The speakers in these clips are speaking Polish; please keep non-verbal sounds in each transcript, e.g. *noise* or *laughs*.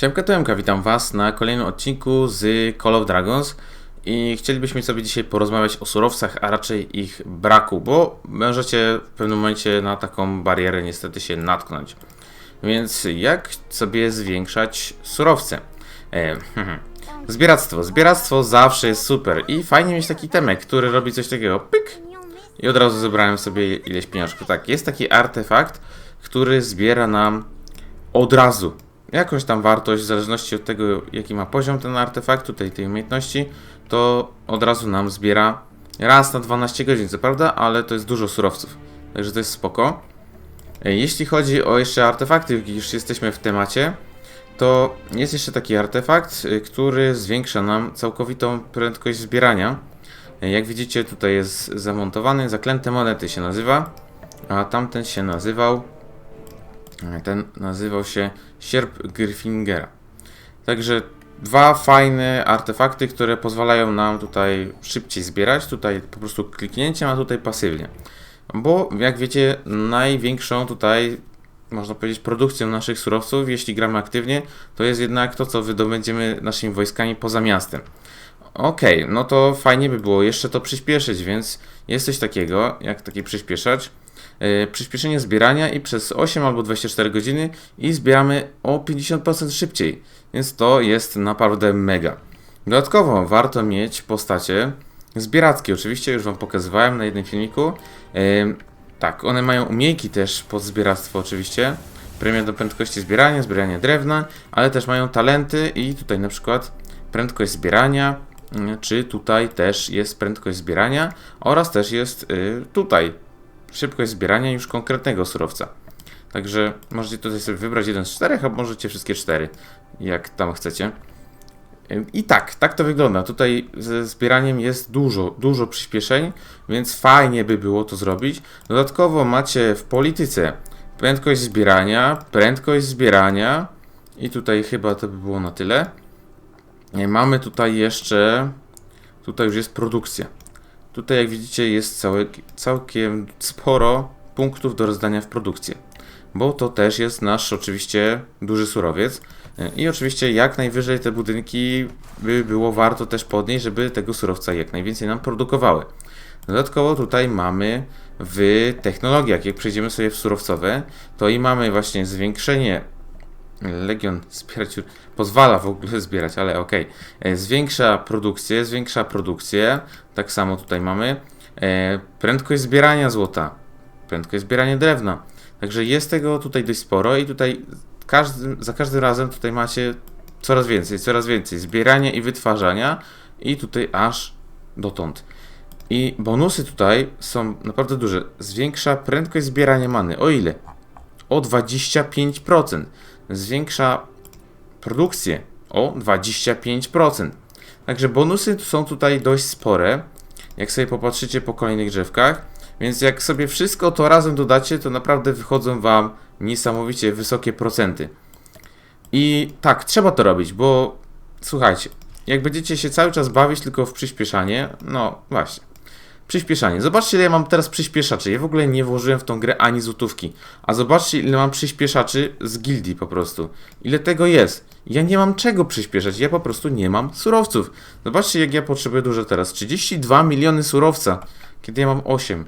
Siemka Tomka, witam Was na kolejnym odcinku z Call of Dragons i chcielibyśmy sobie dzisiaj porozmawiać o surowcach, a raczej ich braku, bo możecie w pewnym momencie na taką barierę niestety się natknąć. Więc jak sobie zwiększać surowce? E, *laughs* zbieractwo. Zbieractwo zawsze jest super i fajnie mieć taki temek, który robi coś takiego, pyk, i od razu zebrałem sobie ileś pieniążków. Tak, jest taki artefakt, który zbiera nam od razu jakąś tam wartość, w zależności od tego, jaki ma poziom ten artefakt, tutaj tej umiejętności, to od razu nam zbiera raz na 12 godzin, co prawda, ale to jest dużo surowców, także to jest spoko. E, Jeśli chodzi o jeszcze artefakty, już jesteśmy w temacie, to jest jeszcze taki artefakt, y, który zwiększa nam całkowitą prędkość zbierania. E, Jak widzicie, tutaj jest zamontowany, zaklęte monety się nazywa, a tamten się nazywał ten nazywał się Sierp Gryffingera. Także dwa fajne artefakty, które pozwalają nam tutaj szybciej zbierać. Tutaj po prostu kliknięciem, a tutaj pasywnie. Bo jak wiecie, największą tutaj, można powiedzieć, produkcją naszych surowców, jeśli gramy aktywnie, to jest jednak to, co wydobędziemy naszymi wojskami poza miastem. Okej, no to fajnie by było jeszcze to przyspieszyć, więc jest coś takiego, jak taki przyspieszacz. Yy, przyspieszenie zbierania i przez 8 albo 24 godziny i zbieramy o 50% szybciej, więc to jest naprawdę mega. Dodatkowo warto mieć postacie zbierackie, oczywiście już Wam pokazywałem na jednym filmiku. Yy, tak, one mają umiejki też pod zbieractwo oczywiście, premia do prędkości zbierania, zbierania drewna, ale też mają talenty i tutaj na przykład prędkość zbierania, yy, czy tutaj też jest prędkość zbierania oraz też jest yy, tutaj szybkość zbierania już konkretnego surowca. Także możecie tutaj sobie wybrać jeden z czterech, a możecie wszystkie cztery, jak tam chcecie. I tak, tak to wygląda. Tutaj ze zbieraniem jest dużo, dużo przyspieszeń, więc fajnie by było to zrobić. Dodatkowo macie w polityce prędkość zbierania, prędkość zbierania i tutaj chyba to by było na tyle. Mamy tutaj jeszcze, tutaj już jest produkcja. Tutaj jak widzicie jest całkiem sporo punktów do rozdania w produkcję. Bo to też jest nasz oczywiście duży surowiec. I oczywiście jak najwyżej te budynki by było warto też podnieść, żeby tego surowca jak najwięcej nam produkowały. Dodatkowo tutaj mamy w technologiach, jak przejdziemy sobie w surowcowe, to i mamy właśnie zwiększenie Legion zbierać pozwala w ogóle zbierać, ale ok. Zwiększa produkcję, zwiększa produkcję. Tak samo tutaj mamy. E, prędkość zbierania złota, prędkość zbierania drewna. Także jest tego tutaj dość sporo i tutaj każdy, za każdym razem tutaj macie coraz więcej, coraz więcej zbierania i wytwarzania i tutaj aż dotąd. I bonusy tutaj są naprawdę duże. Zwiększa prędkość zbierania many. O ile? O 25% zwiększa produkcję o 25%. Także bonusy są tutaj dość spore, jak sobie popatrzycie po kolejnych drzewkach. Więc jak sobie wszystko to razem dodacie, to naprawdę wychodzą Wam niesamowicie wysokie procenty. I tak, trzeba to robić, bo słuchajcie, jak będziecie się cały czas bawić tylko w przyspieszanie, no właśnie. Przyspieszanie. Zobaczcie, ile ja mam teraz przyspieszaczy. Ja w ogóle nie włożyłem w tą grę ani złotówki. A zobaczcie, ile mam przyspieszaczy z gildii po prostu. Ile tego jest. Ja nie mam czego przyspieszać. Ja po prostu nie mam surowców. Zobaczcie, jak ja potrzebuję dużo teraz. 32 miliony surowca, kiedy ja mam 8.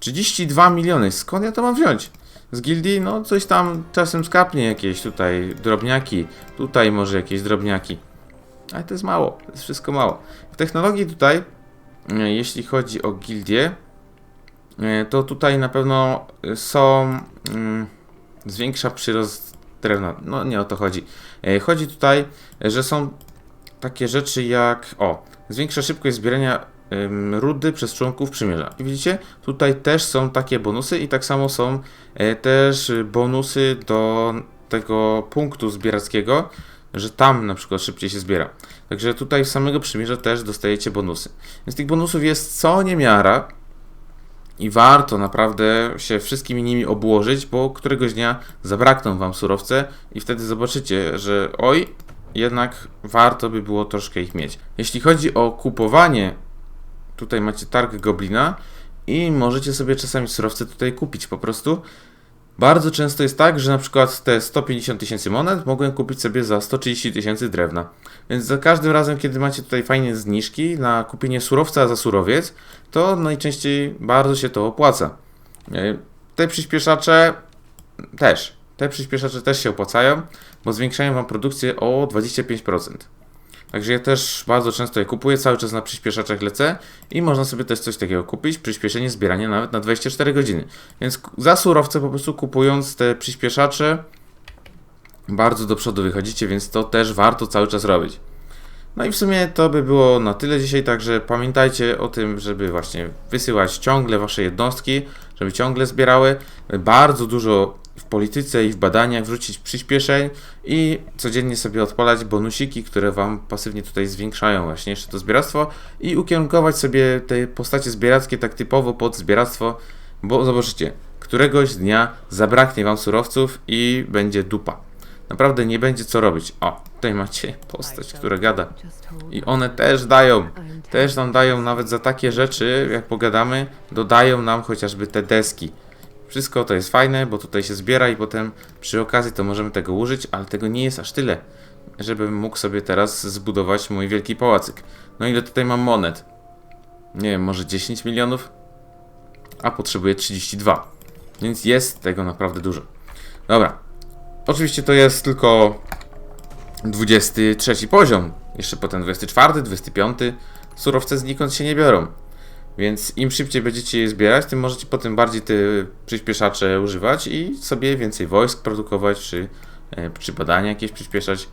32 miliony. Skąd ja to mam wziąć? Z gildii, no coś tam czasem skapnie jakieś tutaj drobniaki. Tutaj może jakieś drobniaki. Ale to jest mało. To jest wszystko mało. W technologii tutaj jeśli chodzi o gildię, e, to tutaj na pewno są mm, zwiększa przyrost drewna. No nie o to chodzi. E, chodzi tutaj, że są takie rzeczy jak o, zwiększa szybkość zbierania rudy przez członków przymierza. I widzicie, tutaj też są takie bonusy i tak samo są e, też bonusy do tego punktu zbierackiego, że tam na przykład szybciej się zbiera. Także tutaj w samego przymierza też dostajecie bonusy. Więc tych bonusów jest co niemiara i warto naprawdę się wszystkimi nimi obłożyć, bo któregoś dnia zabrakną wam surowce i wtedy zobaczycie, że oj, jednak warto by było troszkę ich mieć. Jeśli chodzi o kupowanie, tutaj macie targ Goblina i możecie sobie czasami surowce tutaj kupić po prostu Bardzo często jest tak, że na przykład te 150 tysięcy monet mogłem kupić sobie za 130 tysięcy drewna. Więc za każdym razem, kiedy macie tutaj fajne zniżki na kupienie surowca za surowiec, to najczęściej bardzo się to opłaca. E, Te przyspieszacze też. Te przyspieszacze też się opłacają, bo zwiększają Wam produkcję o 25%. Także ja też bardzo często je kupuję, cały czas na przyspieszaczach lecę i można sobie też coś takiego kupić, przyspieszenie zbierania nawet na 24 godziny. Więc za surowce po prostu kupując te przyspieszacze bardzo do przodu wychodzicie, więc to też warto cały czas robić. No i w sumie to by było na tyle dzisiaj, także pamiętajcie o tym, żeby właśnie wysyłać ciągle wasze jednostki, żeby ciągle zbierały bardzo dużo w polityce i w badaniach wrzucić przyspieszeń i codziennie sobie odpalać bonusiki, które wam pasywnie tutaj zwiększają właśnie jeszcze to zbieractwo i ukierunkować sobie te postacie zbierackie tak typowo pod zbieractwo, bo zobaczycie, któregoś dnia zabraknie wam surowców i będzie dupa. Naprawdę nie będzie co robić. O, tutaj macie postać, która gada. I one też dają. Też nam dają nawet za takie rzeczy, jak pogadamy, dodają nam chociażby te deski. Wszystko to jest fajne, bo tutaj się zbiera i potem przy okazji to możemy tego użyć, ale tego nie jest aż tyle, żebym mógł sobie teraz zbudować mój wielki pałacyk. No ile tutaj mam monet? Nie wiem, może 10 milionów? A potrzebuję 32. Więc jest tego naprawdę dużo. Dobra. Oczywiście to jest tylko 23 poziom. Jeszcze potem 24, 25. Surowce znikąd się nie biorą. Więc im szybciej będziecie je zbierać, tym możecie potem bardziej te przyspieszacze używać i sobie więcej wojsk produkować, czy, e, czy badania jakieś przyspieszać.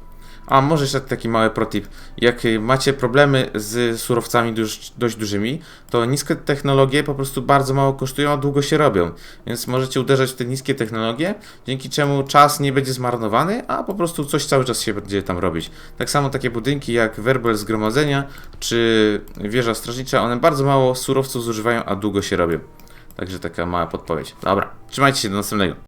A może jeszcze taki mały protip. Jak macie problemy z surowcami dość, dość dużymi, to niskie technologie po prostu bardzo mało kosztują, a długo się robią. Więc możecie uderzać w te niskie technologie, dzięki czemu czas nie będzie zmarnowany, a po prostu coś cały czas się będzie tam robić. Tak samo takie budynki jak werbel zgromadzenia czy wieża strażnicza, one bardzo mało surowców zużywają, a długo się robią. Także taka mała podpowiedź. Dobra, trzymajcie się do następnego.